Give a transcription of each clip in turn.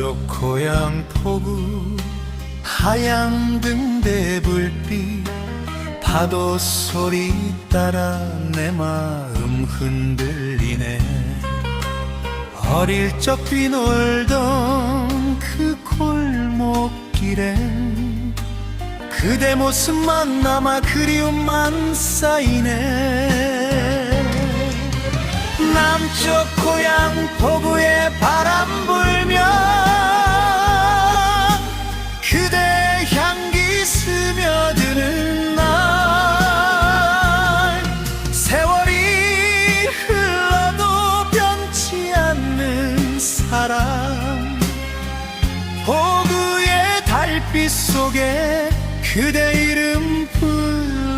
고향 포구 하얀 등대 불빛 파도 소리 따라 내 마음 흔들리네. 어릴 적 뛰놀던 그 골목길엔 그대 모습만 남아 그리움만 쌓이네. 남쪽 고향 포구에 바람 포구의 달빛 속에 그대 이름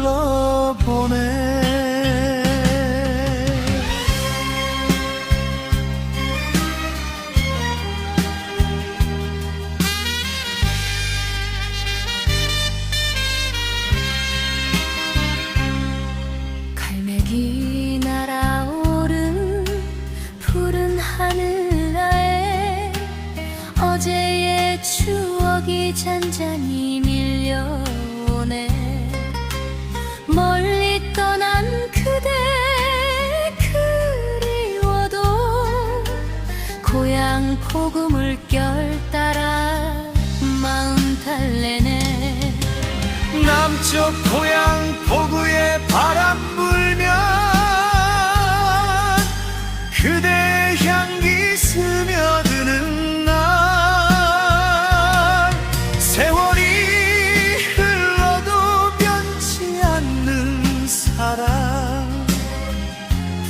불러보네 어제의 추억이 잔잔히 밀려오네. 멀리 떠난 그대 그리워도 고향 포구 물결 따라 마음 달래네. 남쪽 고향 포구에 바람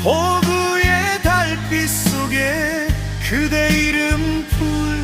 호구의 달빛 속에 그대 이름 불